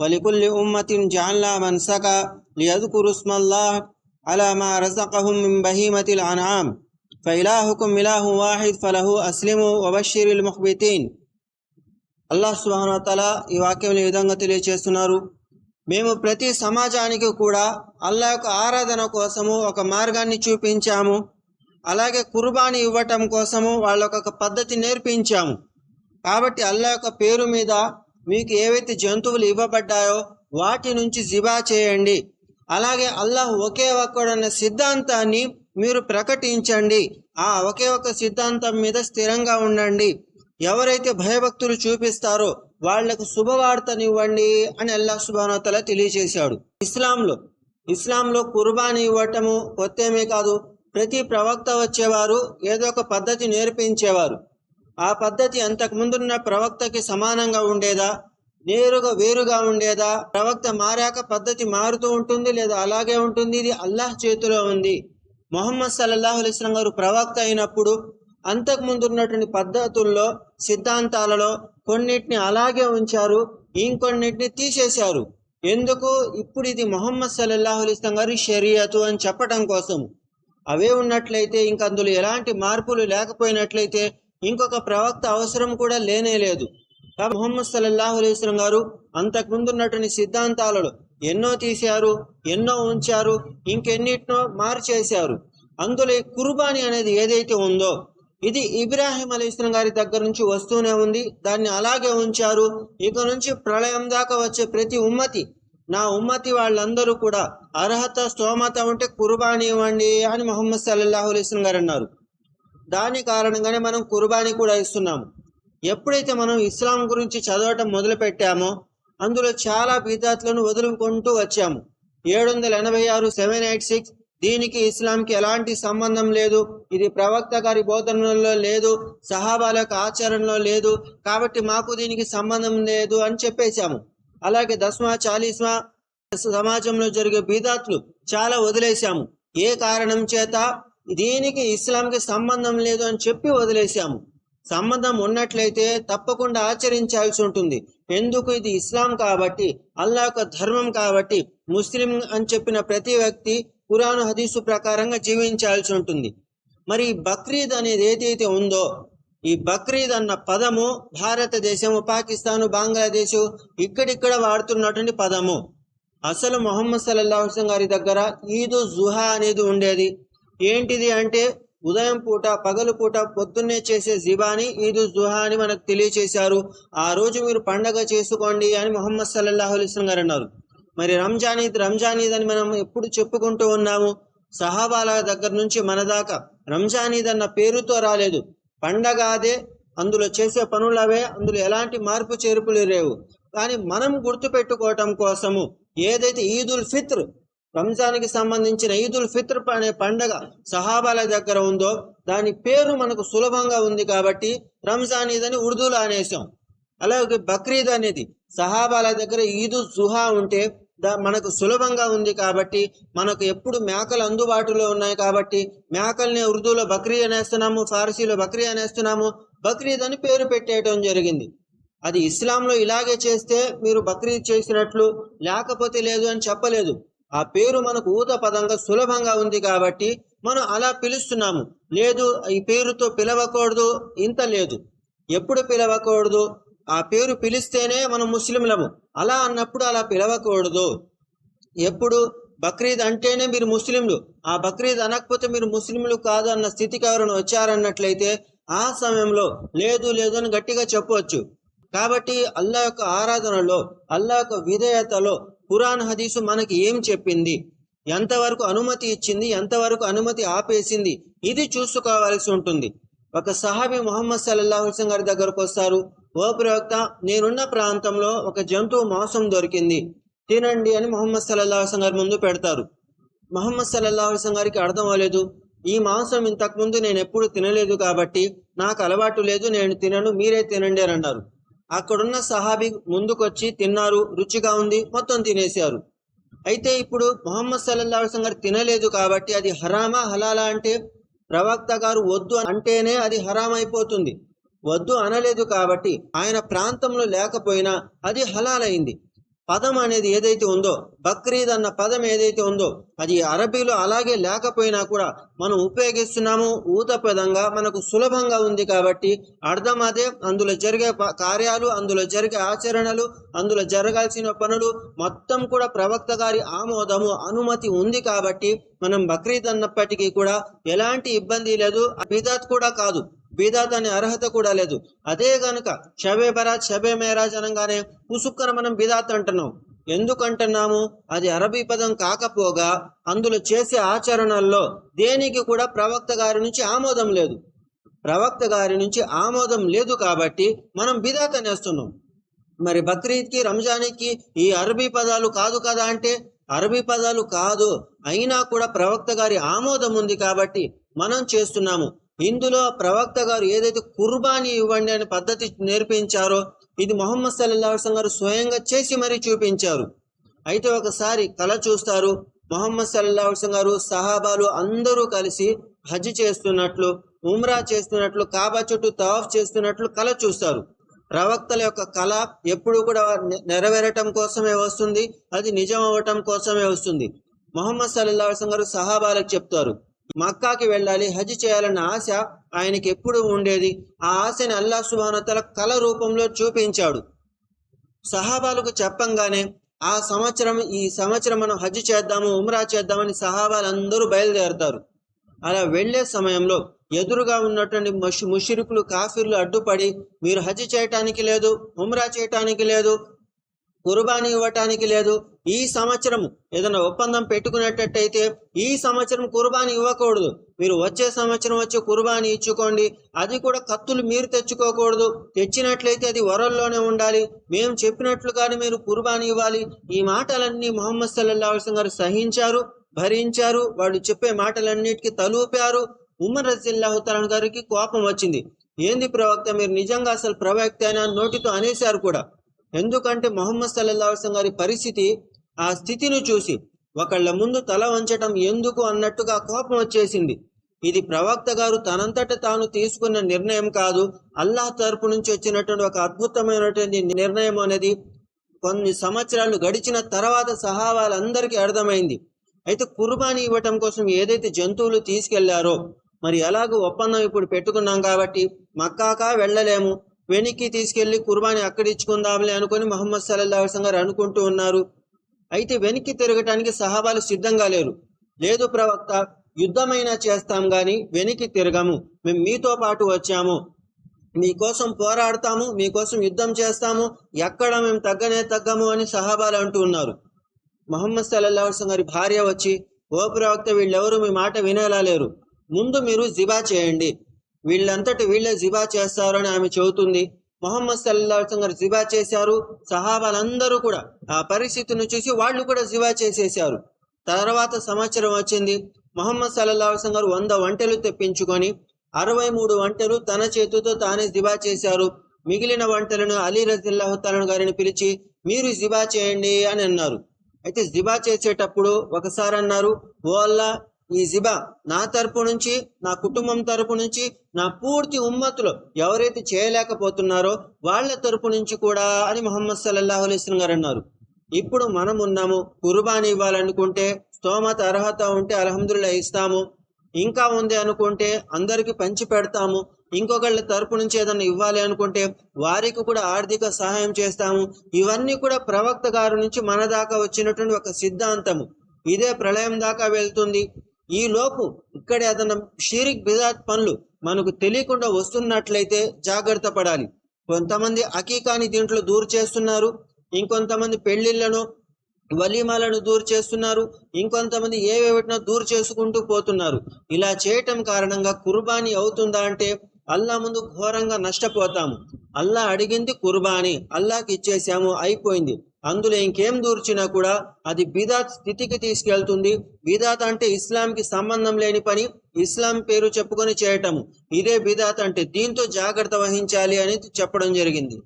ولكل أمة جعلنا منسكا ليذكروا اسم الله على ما رزقهم من بهيمة الأنعام فإلهكم إله واحد فله أسلموا وبشر المخبتين అల్లాహ్ సుబాన్ తల ఈ వాక్యం ఈ విధంగా తెలియచేస్తున్నారు మేము ప్రతి సమాజానికి కూడా అల్లా యొక్క ఆరాధన కోసము ఒక మార్గాన్ని చూపించాము అలాగే కుర్బానీ ఇవ్వటం కోసము వాళ్ళకు ఒక పద్ధతి నేర్పించాము కాబట్టి అల్లా యొక్క పేరు మీద మీకు ఏవైతే జంతువులు ఇవ్వబడ్డాయో వాటి నుంచి జిబా చేయండి. అలాగే అల్లాహ్ ఒకే ఒక్కడన్న సిద్ధాంతాన్ని మీరు ప్రకటించండి. ఆ ఒకే ఒక్క సిద్ధాంతం మీద స్థిరంగా ఉండండి. ఎవరైతే భయభక్తులు చూపిస్తారో వాళ్ళకు శుభవార్తనివ్వండి అని అల్లాహ్ సుబానోతల తెలియజేశాడు. ఇస్లాంలో ఇస్లాంలో కుర్బానీ ఇవ్వటము కొత్తేమీ కాదు ప్రతి ప్రవక్త వచ్చేవారు ఏదో ఒక పద్ధతి నేర్పించేవారు. ఆ పద్ధతి అంతకు ముందున్న ప్రవక్తకి సమానంగా ఉండేదా? నేరుగా వేరుగా ఉండేదా? ప్రవక్త మారాక పద్ధతి మారుతూ ఉంటుంది లేదా అలాగే ఉంటుంది? ఇది అల్లాహ్ చేతిలో ఉంది. మొహమ్మద్ సల్లల్లాహు గారు ప్రవక్త అయినప్పుడు అంతకు ఉన్నటువంటి పద్ధతుల్లో సిద్ధాంతాలలో కొన్నిటిని అలాగే ఉంచారు ఇంకొన్నిటిని తీసేశారు. ఎందుకు? ఇప్పుడు ఇది మొహమ్మద్ సల్లల్లాహు అలైస్లం గారి షరియతు అని చెప్పటం కోసం. అవే ఉన్నట్లయితే ఇంక అందులో ఎలాంటి మార్పులు లేకపోయినట్లయితే ఇంకొక ప్రవక్త అవసరం కూడా లేనే లేదు. కాబట్టి ముహమ్మద్ సల్లల్లాహు అలైస్లం గారు అంతకుముందున్నటువంటి సిద్ధాంతాలలో ఎన్నో తీశారు ఎన్నో ఉంచారు ఇంకెన్నిటినో మార్చేశారు. అందులో ఈ కుర్బానీ అనేది ఏదైతే ఉందో ఇది ఇబ్రాహిం అలీస్లం గారి దగ్గర నుంచి వస్తూనే ఉంది. దాన్ని అలాగే ఉంచారు. ఇక నుంచి ప్రళయం దాకా వచ్చే ప్రతి ఉమ్మతి నా ఉమ్మతి వాళ్ళందరూ కూడా అర్హత స్తోమత ఉంటే కుర్బానీ ఇవ్వండి అని మొహమ్మద్ సల్లల్లాహు అలైస్లం గారు అన్నారు. దాని కారణంగానే మనం కుర్బానీ కూడా ఇస్తున్నాము. ఎప్పుడైతే మనం ఇస్లాం గురించి చదవటం మొదలు పెట్టామో అందులో చాలా బీదాత్లను వదులుకుంటూ వచ్చాము. ఏడు వందల ఎనభై ఆరు సెవెన్ ఎయిట్ సిక్స్ దీనికి ఇస్లాంకి ఎలాంటి సంబంధం లేదు. ఇది ప్రవక్త గారి బోధనలో లేదు సహాబాల యొక్క ఆచరణలో లేదు. కాబట్టి మాకు దీనికి సంబంధం లేదు అని చెప్పేశాము. అలాగే దస్మా చాలీస్మా సమాజంలో జరిగే బీదాత్లు చాలా వదిలేశాము. ఏ కారణం చేత? దీనికి ఇస్లాంకి సంబంధం లేదు అని చెప్పి వదిలేశాము. సంబంధం ఉన్నట్లయితే తప్పకుండా ఆచరించాల్సి ఉంటుంది. ఎందుకు ఇది ఇస్లాం కాబట్టి అల్లా యొక్క ధర్మం కాబట్టి ముస్లిం అని చెప్పిన ప్రతి వ్యక్తి కురాను హదీసు ప్రకారంగా జీవించాల్సి ఉంటుంది. మరి బక్రీద్ అనేది ఏదైతే ఉందో ఈ బక్రీద్ అన్న పదము భారతదేశము పాకిస్తాను బంగ్లాదేశ్ ఇక్కడిక్కడ వాడుతున్నటువంటి పదము. అసలు మొహమ్మద్ సల్లల్లాహు గారి దగ్గర ఈదు జుహా అనేది ఉండేది. ఏంటిది అంటే ఉదయం పూట పగలు పూట పొద్దున్నే చేసే జిబాని ఈదు జుహా అని మనకు తెలియచేశారు. ఆ రోజు మీరు పండగ చేసుకోండి అని మొహమ్మద్ సల్లల్లాహు అలిస్లం గారు అన్నారు. మరి రంజాన్ ఈద్ రంజాన్ ఈద్ అని మనం ఎప్పుడు చెప్పుకుంటూ ఉన్నాము? సహాబాల దగ్గర నుంచి మన దాకా రంజాన్ ఈద్ అన్న పేరుతో రాలేదు. పండగ అదే అందులో చేసే పనులు అవే అందులో ఎలాంటి మార్పు చేర్పులు లేవు. కానీ మనం గుర్తుపెట్టుకోవటం కోసము ఏదైతే ఈదుల్ ఫిత్ర్ రంజాన్కి సంబంధించిన ఈదుల్ ఫిత్ర్ అనే పండగ సహాబాల దగ్గర ఉందో దాని పేరు మనకు సులభంగా ఉంది కాబట్టి రంజాన్ ఈద్ అని ఉర్దూలో అనేసాం అలాగే బక్రీద్ అనేది సహాబాల దగ్గర ఈదు జుహా ఉంటే దా మనకు సులభంగా ఉంది కాబట్టి మనకు ఎప్పుడు మేకలు అందుబాటులో ఉన్నాయి కాబట్టి మేకల్ని ఉర్దూలో బక్రీ అనేస్తున్నాము ఫారసీలో బక్రీ అనేస్తున్నాము బక్రీద్ అని పేరు పెట్టేయటం జరిగింది. అది ఇస్లాంలో ఇలాగే చేస్తే మీరు బక్రీద్ చేసినట్లు లేకపోతే లేదు అని చెప్పలేదు. ఆ పేరు మనకు ఊత పదంగా సులభంగా ఉంది కాబట్టి మనం అలా పిలుస్తున్నాము. లేదు ఈ పేరుతో పిలవకూడదు ఇంత లేదు. ఎప్పుడు పిలవకూడదు? ఆ పేరు పిలిస్తేనే మనం ముస్లింలము. అలా అన్నప్పుడు అలా పిలవకూడదు. ఎప్పుడు? బక్రీద్ అంటేనే మీరు ముస్లింలు. ఆ బక్రీద్ అనకపోతే మీరు ముస్లింలు కాదు అన్న స్థితికి ఎవరైనా వచ్చారన్నట్లయితే ఆ సమయంలో లేదు లేదు అని గట్టిగా చెప్పవచ్చు కాబట్టి అల్లా యొక్క ఆరాధనలో అల్లా యొక్క విధేయతలో ఖురాన్ హదీసు మనకి ఏం చెప్పింది? ఎంతవరకు అనుమతి ఇచ్చింది? ఎంతవరకు అనుమతి ఆపేసింది? ఇది చూసుకోవాల్సి ఉంటుంది. ఒక సహాబి మొహమ్మద్ సల్లల్లా అలైహి గారి దగ్గరకు వస్తారు. ఓ ప్రవక్త నేనున్న ప్రాంతంలో ఒక జంతువు మాంసం దొరికింది. తినండి అని మొహమ్మద్ సల్లల్లా అలైహి గారి ముందు పెడతారు. మొహమ్మద్ సల్లల్లా అలైహి గారికి అర్థం అవ్వలేదు. ఈ మాంసం ఇంతకుముందు నేను ఎప్పుడు తినలేదు కాబట్టి నాకు అలవాటు లేదు. నేను తినను. మీరే తినండి అని అన్నారు. అక్కడున్న సహాబీ ముందుకొచ్చి తిన్నారు రుచిగా ఉంది మొత్తం తినేశారు. అయితే ఇప్పుడు మొహమ్మద్ సల్లల్లా అలైహి గారు తినలేదు కాబట్టి అది హరామా హలాలా అంటే ప్రవక్త గారు వద్దు అంటేనే అది హరాం అయిపోతుంది. వద్దు అనలేదు కాబట్టి ఆయన ప్రాంతంలో లేకపోయినా అది హలాలైంది. పదం అనేది ఏదైతే ఉందో బక్రీద్ అన్న పదం ఏదైతే ఉందో అది అరబీలో అలాగే లేకపోయినా కూడా మనం ఉపయోగిస్తున్నాము. ఊతపదంగా మనకు సులభంగా ఉంది కాబట్టి అర్థం అదే. అందులో జరిగే కార్యాలు అందులో జరిగే ఆచరణలు అందులో జరగాల్సిన పనులు మొత్తం కూడా ప్రవక్త గారి ఆమోదము అనుమతి ఉంది కాబట్టి మనం బక్రీద్ అన్నప్పటికీ కూడా ఎలాంటి ఇబ్బంది లేదు. బిదాత్ కూడా కాదు. బీదాత్ అనే అర్హత కూడా లేదు. అదే గనుక షబే బరాజ్ షబే మేరాజ్ అనగానే పుసుక్కన మనం బీదాత్ అంటున్నాం. ఎందుకంటున్నాము? అది అరబీ పదం కాకపోగా అందులో చేసే ఆచరణల్లో దేనికి కూడా ప్రవక్త గారి నుంచి ఆమోదం లేదు. ప్రవక్త గారి నుంచి ఆమోదం లేదు కాబట్టి మనం బిదాత్ అనేస్తున్నాం. మరి బక్రీద్కి రంజాన్కి ఈ అరబీ పదాలు కాదు కదా అంటే? అరబీ పదాలు కాదు. అయినా కూడా ప్రవక్త గారి ఆమోదం ఉంది కాబట్టి మనం చేస్తున్నాము. ఇందులో ప్రవక్త గారు ఏదైతే కుర్బానీ ఇవ్వండి అనే పద్ధతి నేర్పించారో ఇది మొహమ్మద్ సల్లాహు గారు స్వయంగా చేసి మరీ చూపించారు. అయితే ఒకసారి కళ చూస్తారు మొహమ్మద్ సల్లాహు గారు సహాబాలు అందరూ కలిసి హజ్ చేస్తున్నట్లు ఉమ్రా చేస్తున్నట్లు కాబా చుట్టూ తవాఫ్ చేస్తున్నట్లు కళ చూస్తారు. ప్రవక్తల యొక్క కళ ఎప్పుడు కూడా నెరవేరటం కోసమే వస్తుంది అది నిజం అవ్వటం కోసమే వస్తుంది. మొహమ్మద్ సల్లాహు గారు సహాబాలకు చెప్తారు మక్కాకి వెళ్ళాలి హజ్ చేయాలన్న ఆశ ఆయనకి ఎప్పుడు ఉండేది. ఆ ఆశని అల్లా సుబానతల కళ రూపంలో చూపించాడు. సహాబాలకు చెప్పంగానే ఆ సంవత్సరం ఈ సంవత్సరం మనం హజ్ చేద్దాము ఉమ్రా చేద్దామని సహాబాలందరూ బయలుదేరతారు. అలా వెళ్ళే సమయంలో ఎదురుగా ఉన్నటువంటి ముష్ ముషిరుకులు కాఫీర్లు అడ్డుపడి మీరు హజ్ చేయటానికి లేదు ఉమ్రా చేయటానికి లేదు కుర్బానీ ఇవ్వటానికి లేదు. ఈ సంవత్సరం ఏదైనా ఒప్పందం పెట్టుకునేటట్టయితే ఈ సంవత్సరం కుర్బానీ ఇవ్వకూడదు. మీరు వచ్చే సంవత్సరం వచ్చి కుర్బానీ ఇచ్చుకోండి. అది కూడా కత్తులు మీరు తెచ్చుకోకూడదు. తెచ్చినట్లయితే అది వరల్లోనే ఉండాలి. మేము చెప్పినట్లుగానే మీరు కుర్బానీ ఇవ్వాలి. ఈ మాటలన్నీ మొహమ్మద్ సల్లల్లాహు అలైహి గారు సహించారు భరించారు. వాళ్ళు చెప్పే మాటలన్నిటికీ తలూపారు. ఉమర్ రజిల్లాహు గారికి కోపం వచ్చింది. ఏంది ప్రవక్త? మీరు నిజంగా అసలు ప్రవక్త అయినా నోటితో అనేశారు కూడా. ఎందుకంటే మొహమ్మద్ సల్లల్లాహు గారి పరిస్థితి ఆ స్థితిని చూసి ఒకళ్ళ ముందు తల వంచటం ఎందుకు అన్నట్టుగా కోపం వచ్చేసింది. ఇది ప్రవక్త గారు తనంతట తాను తీసుకున్న నిర్ణయం కాదు. అల్లాహ్ తరపు నుంచి వచ్చినటువంటి ఒక అద్భుతమైనటువంటి నిర్ణయం అనేది కొన్ని సంవత్సరాలు గడిచిన తర్వాత సహావాలందరికీ అర్థమైంది. అయితే కుర్బానీ ఇవ్వటం కోసం ఏదైతే జంతువులు తీసుకెళ్ళారో మరి ఎలాగో ఒప్పందం ఇప్పుడు పెట్టుకున్నాం కాబట్టి మక్కాకా వెళ్ళలేము. వెనక్కి తీసుకెళ్ళి కుర్బానీ అక్కడ ఇచ్చుకుందాంలే అనుకుని మహమ్మద్ సల్లా అలైహి గారు అనుకుంటూ ఉన్నారు. అయితే వెనక్కి తిరగటానికి సహాబాలు సిద్ధంగా లేరు. లేదు ప్రవక్త యుద్ధమైనా చేస్తాం గాని వెనక్కి తిరగము. మేము మీతో పాటు వచ్చాము. మీకోసం పోరాడతాము మీకోసం యుద్ధం చేస్తాము ఎక్కడ మేము తగ్గనే తగ్గము అని సహాబాలు అంటూ ఉన్నారు. మహమ్మద్ సల్లల్లాహు అలైహి గారి భార్య వచ్చి ఓ ప్రవక్త వీళ్ళెవరు మీ మాట వినేలా లేరు. ముందు మీరు జిబా చేయండి. వీళ్ళంతటి వీళ్ళే జిబా చేస్తారు అని ఆమె చెబుతుంది. మొహమ్మద్ సల్లాహం గారు జిబా చేశారు. సహాబాలందరూ కూడా ఆ పరిస్థితిని చూసి వాళ్ళు కూడా జిబా చేసేశారు తర్వాత సంవత్సరం వచ్చింది. మొహమ్మద్ సల్లాహం గారు వంద వంటలు తెప్పించుకొని అరవై మూడు వంటలు తన చేతితో తానే జిబా చేశారు. మిగిలిన వంటలను అలీ రజిల్లాహుతాలను గారిని పిలిచి మీరు జిబా చేయండి అని అన్నారు. అయితే జిబా చేసేటప్పుడు ఒకసారి అన్నారు ఓ అల్లా ఈ జిబా నా తరపు నుంచి నా కుటుంబం తరపు నుంచి నా పూర్తి ఉమ్మతులు ఎవరైతే చేయలేకపోతున్నారో వాళ్ళ తరపు నుంచి కూడా అని మొహమ్మద్ సల్లాహు అలైహి గారు అన్నారు. ఇప్పుడు మనం ఉన్నాము కుర్బానీ ఇవ్వాలనుకుంటే స్తోమత అర్హత ఉంటే అల్హమ్దుల్లా ఇస్తాము. ఇంకా ఉంది అనుకుంటే అందరికి పంచి పెడతాము. ఇంకొకళ్ళ తరపు నుంచి ఏదైనా ఇవ్వాలి అనుకుంటే వారికి కూడా ఆర్థిక సహాయం చేస్తాము. ఇవన్నీ కూడా ప్రవక్త గారి నుంచి మన దాకా వచ్చినటువంటి ఒక సిద్ధాంతము. ఇదే ప్రళయం దాకా వెళ్తుంది. ఈ లోపు ఇక్కడ ఏదైనా షీరిక్ బిదాత్ పనులు మనకు తెలియకుండా వస్తున్నట్లయితే జాగ్రత్త పడాలి. కొంతమంది అకీకాని దీంట్లో దూరు చేస్తున్నారు ఇంకొంతమంది పెళ్ళిళ్ళను వలీమాలను దూరు చేస్తున్నారు ఇంకొంతమంది ఏవేవిటినో దూరు చేసుకుంటూ పోతున్నారు. ఇలా చేయటం కారణంగా కుర్బానీ అవుతుందా అంటే అల్లా ముందు ఘోరంగా నష్టపోతాము. అల్లా అడిగింది కుర్బానీ అల్లాకి ఇచ్చేసాము అయిపోయింది. అందులో ఇంకేం దూర్చినా కూడా అది బిదాత్ స్థితికి తీసుకెళ్తుంది. బిదాత్ అంటే ఇస్లాంకి సంబంధం లేని పని. ఇస్లాం పేరు చెప్పుకొని చేయటము. ఇదే బిదాత్ అంటే దీంతో జాగ్రత్త వహించాలి అని చెప్పడం జరిగింది.